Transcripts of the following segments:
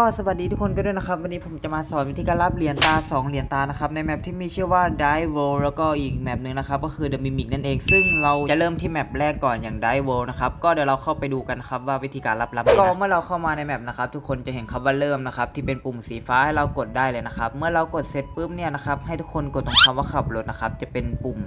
ก็สวัสดีทุกคนกันด้วยนะครับ วันนี้ผมจะมาสอนวิธีการรับเหรียญตา 2 เหรียญตานะครับ ในแมปที่มีชื่อว่า Dive World แล้วก็อีกแมปหนึ่งนะครับ ก็คือ The Mimic นั่นเอง ซึ่งเราจะเริ่มที่แมปแรกก่อนอย่าง Dive World นะครับ ก็เดี๋ยวเราเข้าไปดูกันครับว่าวิธีการรับรับก็เมื่อเราเข้ามาในแมปนะครับ ทุกคนจะเห็นคำว่าเริ่มนะครับ ที่เป็นปุ่มสีฟ้าให้เรากดได้เลยนะครับ เมื่อเรากดเสร็จปุ๊บเนี่ยนะครับให้ทุกคนกดตรงคำว่าขับรถนะครับจะเป็นปุ่ม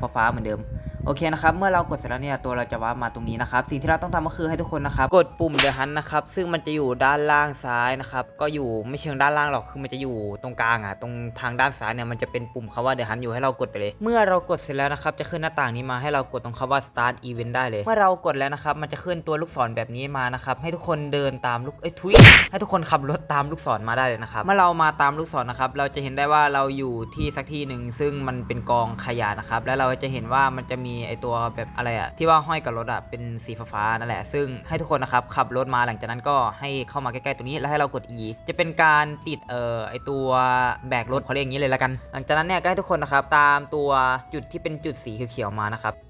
ฟ้าๆเหมือนเดิม โอเคนะครับ เมื่อเรากดเสร็จแล้วเนี่ยตัวเราจะวาร์ปมาตรงนี้นะครับ สิ่งที่เราต้องทำก็คือให้ทุกคนนะครับ กดปุ่มเด e h ฮันนะครับ ซึ่งมันจะอยู่ด้านล่างซ้ายนะครับ ก็อยู่ไม่เชิงด้านล่างหรอก คือมันจะอยู่ตรงกลางอะ ตรงทางด้านซ้ายเนี่ยมันจะเป็นปุ่มคำว่าเด e h ฮันอยู่ให้เรากดไปเลย เมื่อเรากดเสร็จแล้วนะครับ จะขึ้นหน้าต่างนี้มาให้เรากดตรงคำว่า start event ได้เลย เมื่อเรากดแล้วนะครับ มันจะขึ้นตัวลูกศรแบบนี้มานะครับ ให้ทุกคนเดินตามลูก เอ้ยทุยให้ทุกคนขับรถตามลูกศรมาได้เลยนะครับ เมื่อเรามาตามลูกศรนะครับ เราจะเห็นได้ว่าเราอยู่ที่สักที่หนึ่งซึ่งมันเป็นกองขยะนะครับ แล้วเราจะเห็นว่ามันจะมีไอตัวแบบอะไรอะที่ว่าห้อยกับรถอะเป็นสีฟ้าๆนั่นแหละ ซึ่งให้ทุกคนนะครับขับรถมาหลังจากนั้นก็ให้เข้ามาใกล้ๆตรงนี้แล้วให้เรากด E จะเป็นการติดเอ่อไอตัวแบกรถเขาเรียกอย่างนี้เลยละกัน หลังจากนั้นเนี่ยก็ให้ทุกคนนะครับตามตัวจุดที่เป็นจุดสีเขียวๆมานะครับ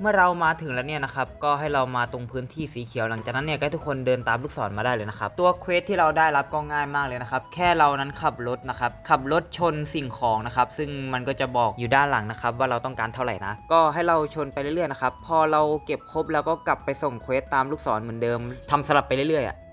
เมื่อเรามาถึงแล้วเนี่ยนะครับก็ให้เรามาตรงพื้นที่สีเขียวหลังจากนั้นเนี่ยก็ให้ทุกคนเดินตามลูกศรมาได้เลยนะครับตัวเควสที่เราได้รับก็ง่ายมากเลยนะครับแค่เรานั้นขับรถนะครับขับรถชนสิ่งของนะครับซึ่งมันก็จะบอกอยู่ด้านหลังนะครับว่าเราต้องการเท่าไหร่นะก็ให้เราชนไปเรื่อยๆนะครับพอเราเก็บครบแล้วก็กลับไปส่งเควสตามลูกศรเหมือนเดิมทำสลับไปเรื่อยๆ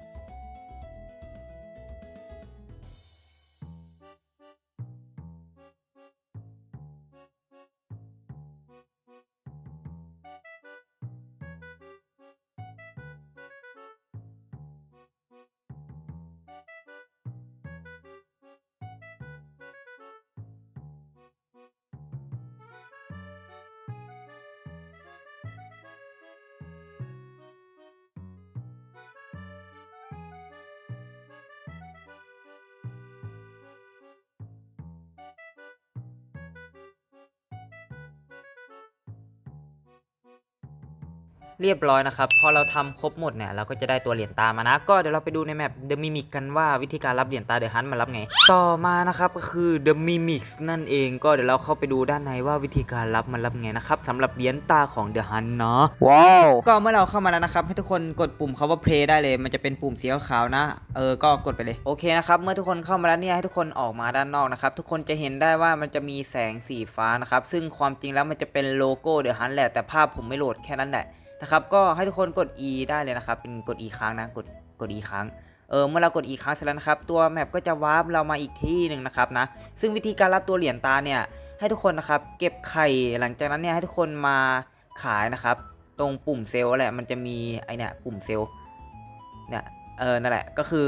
เรียบร้อยนะครับ พอเราทำครบหมดเนี่ยเราก็จะได้ตัวเหรียญตามานะ ก็เดี๋ยวเราไปดูในแมป The Mimic กันว่าวิธีการรับเหรียญตา The Hunt มารับไง ต่อมานะครับก็คือ The Mimic นั่นเองก็เดี๋ยวเราเข้าไปดูด้านในว่าวิธีการรับมันรับไงนะครับสำหรับเหรียญตาของ The Hunt เนาะว้าวก็เมื่อเราเข้ามาแล้วนะครับให้ทุกคนกดปุ่มคาว่า play ได้เลย มันจะเป็นปุ่มสีขาวๆนะ เออก็กดไปเลยโอเคนะครับเมื่อทุกคนเข้ามาแล้วเนี่ยให้ทุกคนออกมาด้านนอกนะครับทุกคนจะเห็นได้ว่ามันจะมีแสงสีฟ้านะครับซึ่งความจริงแล้วมันจะเป็นโลโก้ The Hunt แหละแต่ภาพผมไม่โหลดแค่นั้นแหละ นะครับก็ให้ทุกคนกด E ได้เลยนะครับ เป็นกด E ค้างนะกดกด E ค้างเออเมื่อเรากดอีกครั้งเสร็จแล้วนะครับ ตัวแมปก็จะวาร์ปเรามาอีกที่หนึ่งนะครับนะ ซึ่งวิธีการรับตัวเหรียญตาเนี่ย ให้ทุกคนนะครับ เก็บไข่หลังจากนั้นเนี่ยให้ทุกคนมาขายนะครับ ตรงปุ่มเซลล์แหละมันจะมีไอเนี่ยปุ่มเซลล์เนี่ยเออนั่นแหละก็คือ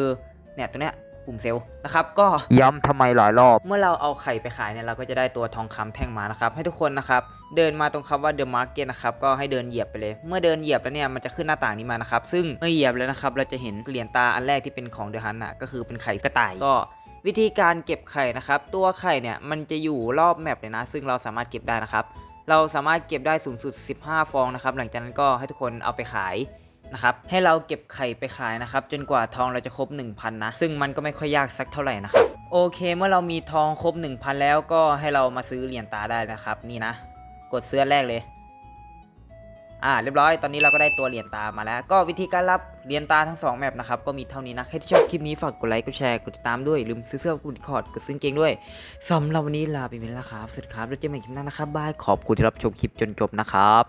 เนี่ยตัวเนี้ย ปุ่มเซลล์นะครับก็ย้ำทำไมหลายรอบ เมื่อเราเอาไข่ไปขายเนี่ยเราก็จะได้ตัวทองคำแท่งมานะครับให้ทุกคนนะครับเดินมาตรงคำว่า the market นะครับก็ให้เดินเหยียบไปเลย เมื่อเดินเหยียบแล้วเนี่ยมันจะขึ้นหน้าต่างนี้มานะครับซึ่งเมื่อเหยียบแล้วนะครับเราจะเห็นเหรียญตาอันแรกที่เป็นของ the hunt อะก็คือเป็นไข่กระต่ายก็วิธีการเก็บไข่นะครับ ตัวไข่เนี่ยมันจะอยู่รอบแมปเลยนะ ซึ่งเราสามารถเก็บได้นะครับ เราสามารถเก็บได้สูงสุด 15 ฟองนะครับ หลังจากนั้นก็ให้ทุกคนเอาไปขาย นะครับให้เราเก็บไข่ไปขายนะครับจนกว่าทองเราจะครบ 1,000 นะ ซึ่งมันก็ไม่ค่อยยากสักเท่าไหร่นะครับโอเค เมื่อเรามีทองครบ 1,000 แล้วก็ให้เรามาซื้อเหรียญตาได้นะครับ นี่นะ กดซื้อแรกเลย อ่าเรียบร้อยตอนนี้เราก็ได้ตัวเหรียญตามาแล้ว ก็วิธีการรับเหรียญตาทั้ง2แมปนะครับก็มีเท่านี้นะใครที่ชอบคลิปนี้ฝากกดไลค์กดแชร์กดติดตามด้วยลืมซื้อเสื้อกดคอร์ดกดซื้อเกงด้วยสำหรับวันนี้ลาไปเป็นแล้วครับสวัสดีครับแล้วเจอกันใหม่คลิปหน้านะครับบายขอบคุณที่รับชมคลิปจนจบนะครับ